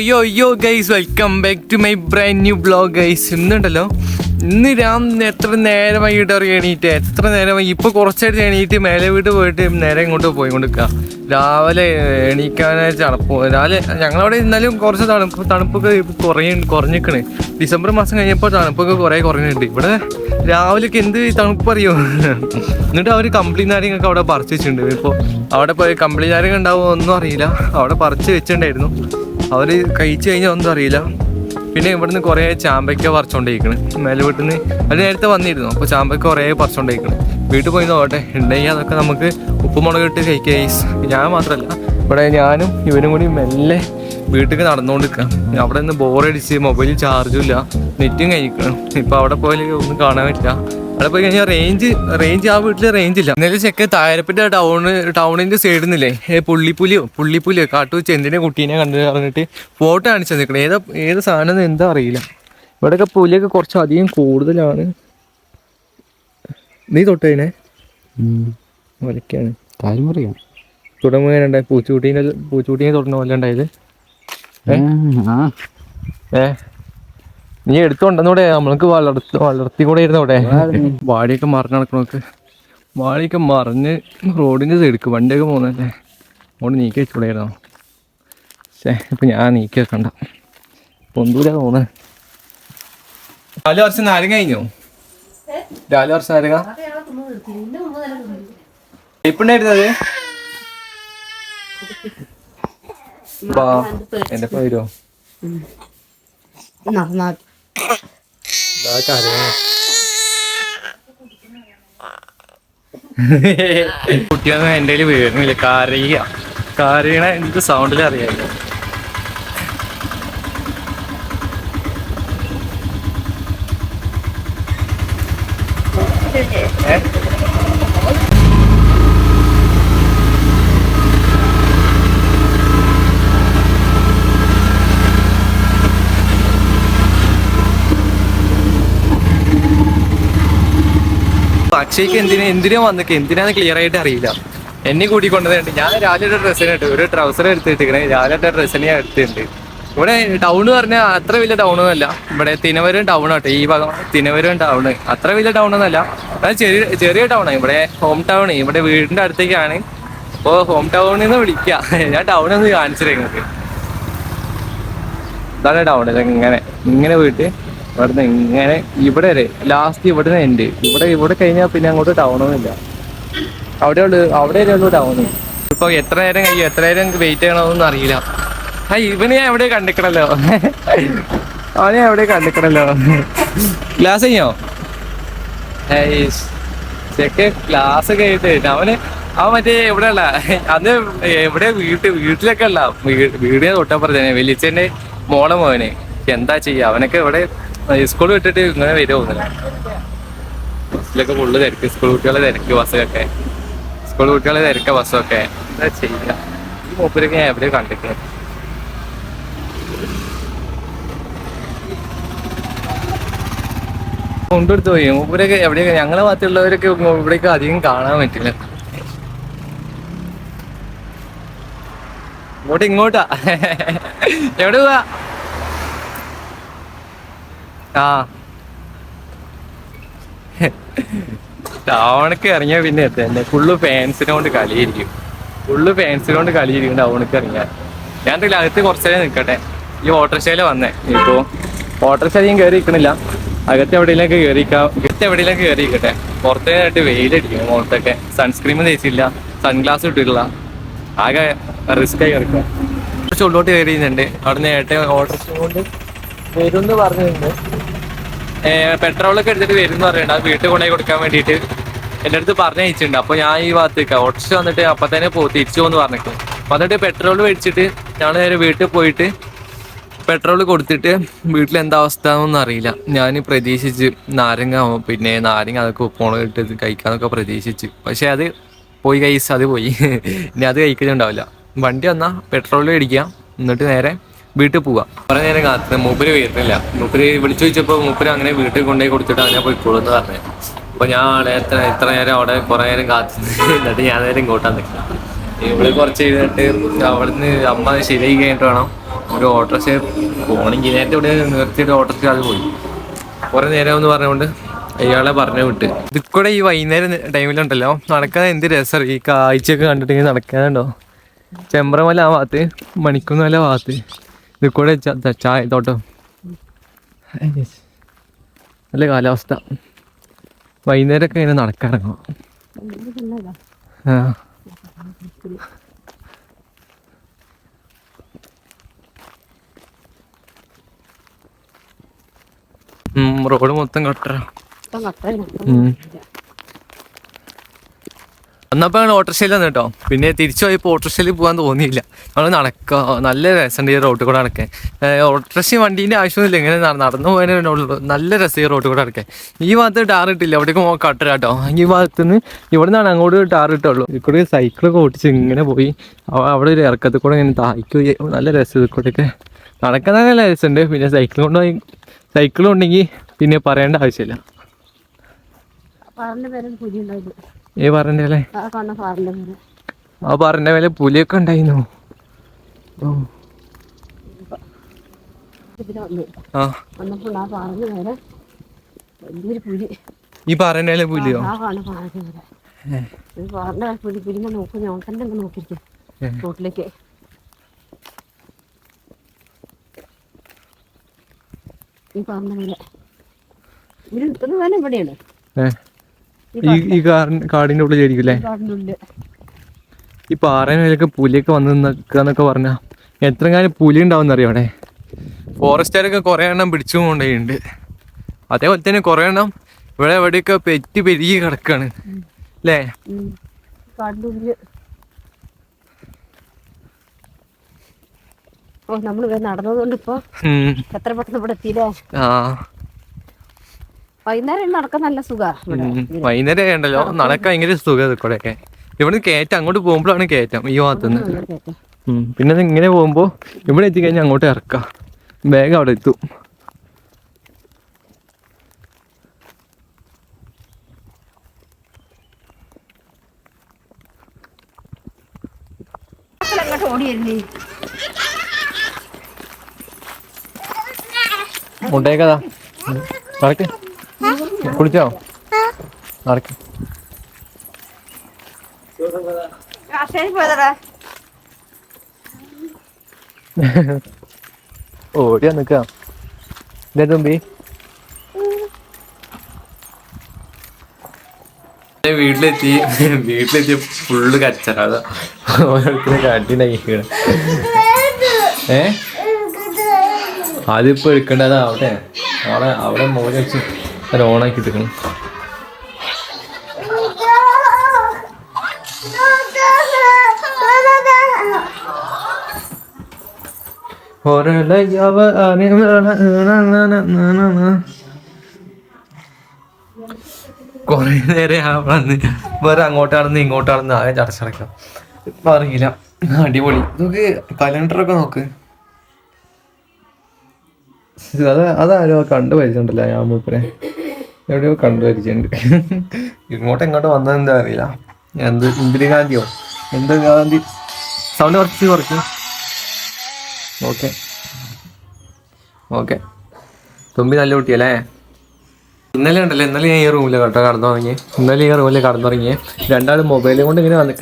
അയ്യോ അയ്യോ guys welcome back to my brand new blog guys ഇന്നുണ്ടല്ലോ ഇന്ന് രാം എത്ര നേരമായി ഇട്ട് എണീറ്റ്? എത്ര നേരമായി ഇപ്പൊ കുറച്ചായിട്ട് എണീറ്റ് മേലെ വീട്ട് പോയിട്ട് നേരെ ഇങ്ങോട്ട് പോയി കൊടുക്കുക രാവിലെ എണീക്കാനായിട്ട് തണുപ്പ് രാവിലെ ഞങ്ങളവിടെ ഇന്നാലും കുറച്ച് തണുപ്പ് തണുപ്പൊക്കെ കുറേ കുറഞ്ഞിക്കണ് ഡിസംബർ മാസം കഴിഞ്ഞപ്പോൾ തണുപ്പൊക്കെ കുറേ കുറഞ്ഞിട്ടുണ്ട് ഇവിടെ രാവിലെയൊക്കെ എന്ത് തണുപ്പ് അറിയോ? എന്നിട്ട് അവർ കമ്പിളി നാരങ്ങൊക്കെ അവിടെ പറിച്ച് വെച്ചിട്ടുണ്ട്. ഇപ്പോൾ അവിടെ പോയി കമ്പിളി നാരങ്ങ ഉണ്ടാവുമോ ഒന്നും അറിയില്ല. അവിടെ പറിച്ച് വെച്ചിട്ടുണ്ടായിരുന്നു. അവർ കഴിച്ചു കഴിഞ്ഞാൽ ഒന്നും അറിയില്ല. പിന്നെ ഇവിടുന്ന് കുറേ ചാമ്പയ്ക്ക പറിച്ചുകൊണ്ടിരിക്കണ് മേലെ വീട്ടിൽ നിന്ന് അത് നേരത്തെ വന്നിരുന്നു. അപ്പോൾ ചാമ്പയ്ക്ക കുറേ പറിച്ചോണ്ടിരിക്കണ്. വീട്ടിൽ പോയി നോക്കട്ടെ. ഉണ്ടെങ്കിൽ അതൊക്കെ നമുക്ക് ഉപ്പുമുളക് ഇട്ട് കഴിക്കുക ഞാൻ മാത്രമല്ല ഇവിടെ ഞാനും ഇവരും കൂടി മെല്ലെ വീട്ടിൽ നടന്നുകൊണ്ടിരിക്കാം അവിടെ നിന്ന് ബോറടിച്ച് മൊബൈലിൽ ചാർജും ഇല്ല. നെറ്റും കഴിക്കണം. ഇപ്പോൾ അവിടെ പോയാൽ ഒന്നും കാണാൻ പറ്റില്ല. അവിടെ പോയി കഴിഞ്ഞാൽ റേഞ്ച് റേഞ്ച് ആ വീട്ടിൽ റേഞ്ച് ഇല്ല. എന്നാലും ചെക്ക് തായരപ്പറ്റ ടൗണ് ടൗണിന്റെ സൈഡിൽ നിന്നില്ലേ? പുള്ളിപ്പുലിയോ? പുള്ളിപ്പുലിയോ? കാട്ടു ചെന്തിന്റെ കുട്ടീനെ കണ്ടു പറഞ്ഞിട്ട് ഫോട്ടോ കാണിച്ചു നിൽക്കണം ഏതാ ഏത് സാധനം എന്താ അറിയില്ല. ഇവിടെയൊക്കെ പുലിയൊക്കെ കുറച്ച് അധികം കൂടുതലാണ്. നീ തൊട്ടതിനെ ഒലക്കാണ് കാര്യം പറയാം തുടങ്ങുകയുണ്ടായി പൂച്ചുകുട്ടീനെ പൂച്ചുകുട്ടീനെ തുടങ്ങുന്ന പോലെ ഉണ്ടായത്? ഏ? നീ എടുത്തോണ്ടെന്നൂടെ നമ്മൾക്ക് വളർത്തി വളർത്തി കൂടെ ഇരുന്നൂടെ വാടിയൊക്കെ മറിഞ്ഞ് നടക്കണോക്ക് വാടിയൊക്കെ മറിഞ്ഞ് റോഡിന്റെ സൈഡിക്ക് വണ്ടിയൊക്കെ പോകുന്നല്ലേ അങ്ങോട്ട് നീക്കി വെച്ചൂടായിരുന്നോ ശേ ഇപ്പം ഞാൻ നീക്കി വെക്കണ്ട. പൊന്തൂല തോന്നുന്നത് രാവിലെ വർഷം നാരങ്ങ കഴിഞ്ഞോ? രാവിലെ വർഷം നാരങ്ങ. ഇപ്പണ്ടായിരുന്നത്? എന്റെ പേരോ? നന്നാക്കി. കുട്ടിയൊന്നും എന്റെ കയ്യിൽ വീഴുന്നില്ല. കരയുക കരയണ എനിക്ക് സൗണ്ടിൽ അറിയാമല്ലോ ഏ? അക്ഷയ്ക്ക് എന്തിനാ എന്തിനാ വന്നിക്ക്? എന്തിനാന്ന് ക്ലിയർ ആയിട്ട് അറിയില്ല. എന്നെ കൂടി കൊണ്ടുവന്നിട്ടുണ്ട് ഞാൻ രാവിലെ ഡ്രസ്സിനെ ഇട്ടു ഒരു ട്രൗസർ എടുത്തിട്ടിരിക്കണേ രാവിലെ ഡ്രസ്സിനെ എടുത്തിട്ടുണ്ട്. ഇവിടെ ടൗൺ എന്ന് പറഞ്ഞാൽ അത്ര വലിയ ടൗൺ ഒന്നുമല്ല ഇവിടെ തിനവരും ടൗൺ ആട്ടെ ഈ ഭാഗം തിനവരും ടൗൺ അത്ര വലിയ ടൗൺ ഒന്നുമല്ല ചെറിയ ചെറിയ ടൗൺ ഇവിടെ ഹോം ടൗൺ ഇവിടെ വീടിന്റെ അടുത്തേക്കാണ്. അപ്പോൾ ഹോം ടൗണിൽ നിന്ന് ഞാൻ ടൗൺ ഒന്ന് കാണിച്ചിട്ട് ഇതാണ് ടൗൺ ഇങ്ങനെ ഇങ്ങനെ പോയിട്ട് ഇവിടുന്ന് ഇങ്ങനെ ഇവിടെ വരെ ലാസ്റ്റ് ഇവിടുന്ന് ഉണ്ട് ഇവിടെ ഇവിടെ കഴിഞ്ഞാൽ പിന്നെ അങ്ങോട്ട് ടൗണൊന്നുമില്ല അവിടെ ഉള്ളു അവിടെ ഉള്ളു ടൗണ് ഇപ്പൊ എത്ര നേരം കഴിയും എത്ര നേരം വെയിറ്റ് ചെയ്യണമെന്നൊന്നും അറിയില്ല. ആ ഇവന് ഞാൻ എവിടെ കണ്ടിക്കണല്ലോ? അവനെ എവിടെ കണ്ടിക്കണല്ലോ? ക്ലാസ് കഴിഞ്ഞോ. ചെക്ക് ക്ലാസ് കഴിഞ്ഞിട്ട് അവന് അവൻ മറ്റേ എവിടെ ഉള്ള അന്ന് എവിടെ വീട്ട് വീട്ടിലൊക്കെ ഉള്ള വീടിനെ തൊട്ടാ പറഞ്ഞേ വലിയ മോളെ മോനെ. എന്താ ചെയ്യാ? അവനൊക്കെ ഇവിടെ സ്കൂൾ വിട്ടിട്ട് ഇങ്ങനെ വരുമോന്നില്ല ബസ്സിലൊക്കെ ഫുള്ള് തിരക്ക്. സ്കൂൾ കുട്ടികളെ തിരക്ക് ബസ്സൊക്കെ. സ്കൂൾ കുട്ടികളെ തിരക്ക ബസ്സൊക്കെ. എന്താ ചെയ്യുക ഈ മൂപ്പരൊക്കെ ഞാൻ എവിടെയും കണ്ടിട്ട്? കൊണ്ടെടുത്ത് പോയി. മൂപ്പരൊക്കെ എവിടെയൊക്കെ? ഞങ്ങളെ ഭാഗത്തുള്ളവരൊക്കെ ഇവിടേക്ക് അധികം കാണാൻ പറ്റില്ല. ഇങ്ങോട്ട് ഇങ്ങോട്ടാ. എവിടെ പോവാ? ആ. ടൗണൊക്കെ ഇറങ്ങിയ പിന്നെ തന്നെ. ഫുള്ള് ഫാൻസിനെ കൊണ്ട് കളിയിരിക്കും. ഫുള്ള് ഫാൻസിനെ കൊണ്ട് കളിയിരിക്കും ടൗണൊക്കെ ഇറങ്ങിയാൽ. ഞാൻ എന്തെങ്കിലും അകത്ത് കുറച്ചേരം നിൽക്കട്ടെ. ഈ ഓട്ടോറിക്ഷയിൽ വന്നേ. ഇപ്പോ ഓട്ടോറിക്ഷ അധികം കയറി നിൽക്കണില്ല അകത്ത് എവിടെയെങ്കിലൊക്കെ കയറിക്കാം അകത്ത് എവിടെയെങ്കിലൊക്കെ നിൽക്കട്ടെ പുറത്തേനായിട്ട് വെയിലടിക്കും മുഖത്തൊക്കെ. സൺസ്ക്രീം തേച്ചില്ല. സൺഗ്ലാസ് ഇട്ടിട്ടില്ല. ആകെ റിസ്ക് ആയി കിടക്കുക. കുറച്ച് ഉള്ളോട്ട് കയറിയുന്നുണ്ട് അവിടെ നിന്ന് ഏട്ടൻ ഓട്ടോറിക്ഷ കൊണ്ട് വരും എന്ന് പറഞ്ഞിട്ടുണ്ട്. പെട്രോളൊക്കെ എടുത്തിട്ട് വരും അത് വീട്ടിൽ കൊണ്ടുപോയി കൊടുക്കാൻ വേണ്ടിയിട്ട് എന്റെ അടുത്ത് പറഞ്ഞയച്ചിട്ടുണ്ട് അപ്പോൾ ഞാൻ ഈ ഭാഗത്തേക്ക് ഓട്ടോറിക്ഷ വന്നിട്ട് അപ്പം തന്നെ പോ തിരിച്ചു പോകുന്നു പറഞ്ഞിട്ട്. വന്നിട്ട് പെട്രോൾ മേടിച്ചിട്ട് ഞാൻ നേരെ വീട്ടിൽ പോയിട്ട് പെട്രോൾ കൊടുത്തിട്ട് വീട്ടിൽ എന്താ അവസ്ഥ എന്നൊന്നും അറിയില്ല. ഞാൻ പ്രതീക്ഷിച്ച് നാരങ്ങ പിന്നെ നാരങ്ങ അതൊക്കെ ഉപ്പോണം ഇട്ട് കഴിക്കാന്നൊക്കെ പ്രതീക്ഷിച്ച്. പക്ഷെ അത് പോയി കൈസ് അത് പോയി. ഇനി അത് കഴിക്കുന്നുണ്ടാവില്ല വണ്ടി വന്നാൽ പെട്രോൾ മേടിക്കാം. എന്നിട്ട് നേരെ വീട്ടിൽ പോവാ. പറഞ്ഞ നേരം കാത്ത് മൂപ്പര് വരുന്നില്ല. മൂപ്പര് വിളിച്ചു ചോദിച്ചപ്പോൾ മൂപ്പര് അങ്ങനെ വീട്ടിൽ കൊണ്ടുപോയി കൊടുത്തിട്ട് അങ്ങനെ പോയിക്കോളൂ എന്ന് പറഞ്ഞു. അപ്പൊ ഞാൻ അവിടെ എത്ര എത്ര നേരം അവിടെ കുറെ നേരം കാത്തു എന്നിട്ട് ഞാൻ നേരം ഇങ്ങോട്ടാ നിൽക്കാം ഇവിടെ കുറച്ച് കഴിഞ്ഞിട്ട് അവിടുന്ന് അമ്മ ശരിയായി കഴിഞ്ഞിട്ട് വേണം ഒരു ഓട്ടോറിക്ഷ പോണെങ്കിൽ നേരത്തെ ഇവിടെ നിർത്തിയിട്ട് ഓട്ടോറിക്ഷ അത് പോയി. കുറെ നേരം എന്ന് പറഞ്ഞുകൊണ്ട് അയാളെ പറഞ്ഞു വിട്ട്. ഇതിക്കൂടെ ഈ വൈകുന്നേരം ടൈമിലുണ്ടല്ലോ. നടക്കാൻ എന്ത് രസം? ഈ കാഴ്ചയൊക്കെ കണ്ടിട്ട് നടക്കാനുണ്ടോ? ചെമ്പ്രമല ആ ഭാഗത്ത് മണിക്കുന്നല ഭാഗത്ത്. ഇതിക്കൂടെ കൂടെ ചായ തോട്ടം നല്ല കാലാവസ്ഥ. വൈകുന്നേരമൊക്കെ ഇങ്ങനെ നടക്കാറിറങ്ങും ആ. റോഡ് മൊത്തം കട്ടറ. അന്നപ്പോ ഞങ്ങൾ ഓട്ടോറിക്ഷയിൽ വന്നു കേട്ടോ. പിന്നെ തിരിച്ചു പോയപ്പോൾ ഓട്ടോറിക്ഷയിൽ പോകാൻ തോന്നിയില്ല. നമ്മൾ നടക്കുക നല്ല രസമുണ്ട് ഈ റോട്ടിൽ കൂടെ നടക്കാൻ. ഓട്ടോറിക്ഷ വണ്ടീന്റെ ആവശ്യമൊന്നുമില്ല ഇങ്ങനെ നടന്നു പോകാനേ ഉള്ളൂ. നല്ല രസം ഈ റോട്ടിൽ കൂടെ നടക്കാൻ. ഈ ഭാഗത്ത് ടാർ ഇട്ടില്ല. അവിടേക്ക് കട്ടര കേട്ടോ. ഈ ഭാഗത്ത് നിന്ന് ഇവിടെ നിന്നാണ് അങ്ങോട്ട് ടാർ ഇട്ടുള്ളൂ. കൂടെ സൈക്കിളൊക്കെ ഓടിച്ച് ഇങ്ങനെ പോയി. അവ- അവിടെ ഒരു ഇറക്കത്തിൽ കൂടെ ഇങ്ങനെ തായ്ക്കുകയും നല്ല രസം ഇതിൽ നടക്കാൻ നല്ല രസമുണ്ട് പിന്നെ സൈക്കിൾ കൊണ്ടുപോയി സൈക്കിൾ ഉണ്ടെങ്കിൽ പിന്നെ പറയേണ്ട ആവശ്യമില്ല. പറഞ്ഞ പേരും പുതിയ ഈ പറഞ്ഞല്ലേ? ആ പറഞ്ഞ പോലെ പുലിയൊക്കെ ഉണ്ടായിരുന്നു. ഓ. ഈ പറഞ്ഞ പോലെ പുലിയോ? ഫാറിന്റെ പുലി. പുലിനെ നോക്കും. ഞാൻ തന്നെ അങ്ങ് നോക്കിയിരിക്കും. ഏ. റോട്ടിലേക്ക്. ഈ ഇവർ നിൽക്കുന്ന വേല ഇവിടെയാണ്. ഏ. ഈ ഈ കാടിന്റെ ഉള്ളിലായിരിക്കും അല്ലേ ഈ പാറയിലൊക്കെ പുലിയൊക്കെ വന്ന് നിൽക്കാന്നൊക്കെ പറഞ്ഞ എത്ര കാലം പുലി ഉണ്ടാവും അറിയോ അവിടെ? ഫോറസ്റ്റുകാരൊക്കെ കുറെ എണ്ണം പിടിച്ചു കൊണ്ടുപോയിട്ടുണ്ട്. അതേപോലെ തന്നെ കുറെ എണ്ണം ഇവിടെ എവിടെയൊക്കെ പെറ്റി പെരുകി കിടക്കാണ്. അല്ലേ നമ്മൾ നടന്നതുകൊണ്ട് ഇപ്പൊ എത്ര പെട്ടെന്ന് ഇവിടെ എത്തിയില്ലേ? ആ. വൈകുന്നേരം നടക്കാൻ നല്ല സുഖാ ഇവിടെ. വൈകുന്നേരം ഉണ്ടല്ലോ നടക്കാൻ ഭയങ്കര സുഖം ഇതൊക്കെ ഇവിടെ കയറ്റം അങ്ങോട്ട് പോകുമ്പോഴാണ് കയറ്റം ഈ ഭാഗത്തുനിന്ന്. പിന്നെ ഇങ്ങനെ പോകുമ്പോ ഇവിടെ എത്തിക്കഴിഞ്ഞാൽ അങ്ങോട്ട് ഇറക്കാം. വേഗം അവിടെ എത്തും. മുട്ടേക്കതാ നടക്ക്. കുളിച്ചോ? നടക്ക് ഓടിയാ നിക്ക. ഇതേ തുമ്പി. വീട്ടിലെത്തി. വീട്ടിലെത്തി ഫുള്ള് കച്ചറ. അതാ ഓരോരുത്തരെ കാട്ടിണ്ടാക്കിക്കണ ഏ? അതിപ്പോ എടുക്കേണ്ടതാ അവിടെ അവിടെ അവിടെ മോനെ വെച്ച്. അത് ഓണാക്കി എടുക്കണം. ഒരളയവ കൊറേ നേരം ആവണമെന്ന് വേറെ അങ്ങോട്ടാണെന്ന് ഇങ്ങോട്ടാണെന്ന് ആകെ ചടച്ചടക്കാം. ഇപ്പൊ അറിയില്ല. അടിപൊളി. നോക്ക് കലണ്ടറൊക്കെ നോക്ക്. അത് അതാരോ കണ്ടു പരിചയമുണ്ടല്ലോ ഞാൻ മൂപ്പരെ. എവിടെയോ കണ്ടു പരിചയമുണ്ട് ഇങ്ങോട്ട് എങ്ങോട്ട് വന്നതെന്താ അറിയില്ല. എന്ത് ഇന്ദിരാഗാന്ധിയോ? എന്ത് ഗാന്ധി? സൗണ്ട് കുറച്ച് കുറച്ച്. ഓക്കെ ഓക്കെ തുമ്പി നല്ല കുട്ടിയല്ലേ? ഇന്നലെ ഉണ്ടല്ലോ ഇന്നലെ ഞാൻ ഈ റൂമിൽ കേട്ടോ കടന്നുറങ്ങി ഇന്നലെ ഈ റൂമിൽ കടന്നുറങ്ങി രണ്ടാൾ മൊബൈലും കൊണ്ട് ഇങ്ങനെ വന്നു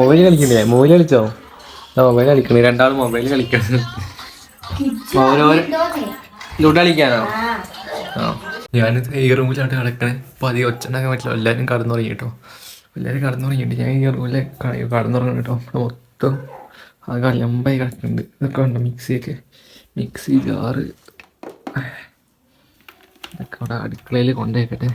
മൊബൈൽ കളിക്കുന്നില്ലേ? മൊബൈൽ കളിച്ചോ? ആ മൊബൈൽ കളിക്കണേ. രണ്ടാൾ മൊബൈൽ കളിക്കണം. ഓരോരോ ലൂട്ട് കളിക്കാനോ? ഞാനിത് ഈ റൂമിലാണ് കിടക്കണേ അപ്പോൾ അധികം ഒച്ചണ്ടാക്കാൻ പറ്റില്ല. എല്ലാവരും കടന്നുറങ്ങി കേട്ടോ എല്ലാവരും കടന്നുറങ്ങിയിട്ട് ഞാൻ ഈ റൂമിൽ കടന്നുറങ്ങണം കേട്ടോ മൊത്തം ആ അലമ്പായി കിടക്കുന്നുണ്ട് ഇതൊക്കെ ഉണ്ട് മിക്സിയൊക്കെ. Mixie jar. ഇതൊക്കെ അവിടെ അടുക്കളയിൽ കൊണ്ടുപോയിക്കട്ടെ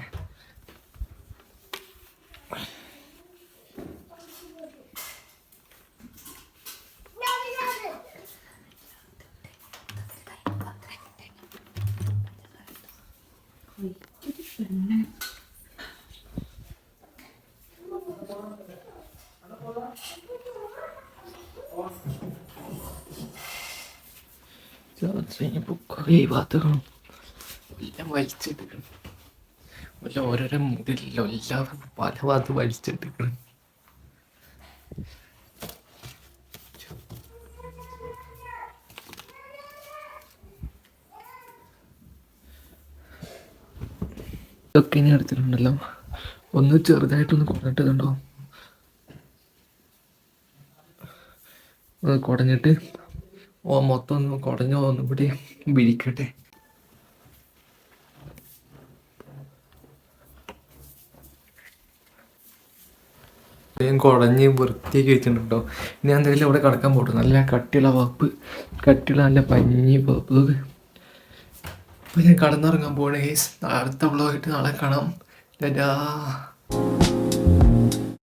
കഴിഞ്ഞപ്പോൾ കുറേ ഭാഗത്തുകളും എല്ലാം വലിച്ചെടുക്കണം അല്ല ഓരോരോ മുതലില്ല എല്ലാവർക്കും പല ഭാഗത്ത് വലിച്ചെടുക്കണം ഇതൊക്കെ ഇനി എടുത്തിട്ടുണ്ടല്ലോ. ഒന്ന് ചെറുതായിട്ടൊന്ന് കുടഞ്ഞിട്ട് കണ്ടോ കുടഞ്ഞിട്ട് ഓ മൊത്തം ഒന്ന് കുടഞ്ഞ് ഒന്നുകൂടി വിരിക്കട്ടെ ഞാൻ കുടഞ്ഞ് വൃത്തിയാക്കി വെച്ചിട്ടുണ്ടോ? ഇനി ഞാൻ എന്തെങ്കിലും ഇവിടെ കിടക്കാൻ പോട്ടു. നല്ല കട്ടിയുള്ള വപ്പ് കട്ടിയുള്ള നല്ല പഞ്ഞി വപ്പ്. അപ്പോൾ ഞാൻ കടന്നിറങ്ങാൻ പോവാണ് അടുത്ത വ്ളോഗായിട്ട് നാളെ കാണാം. ടാറ്റാ.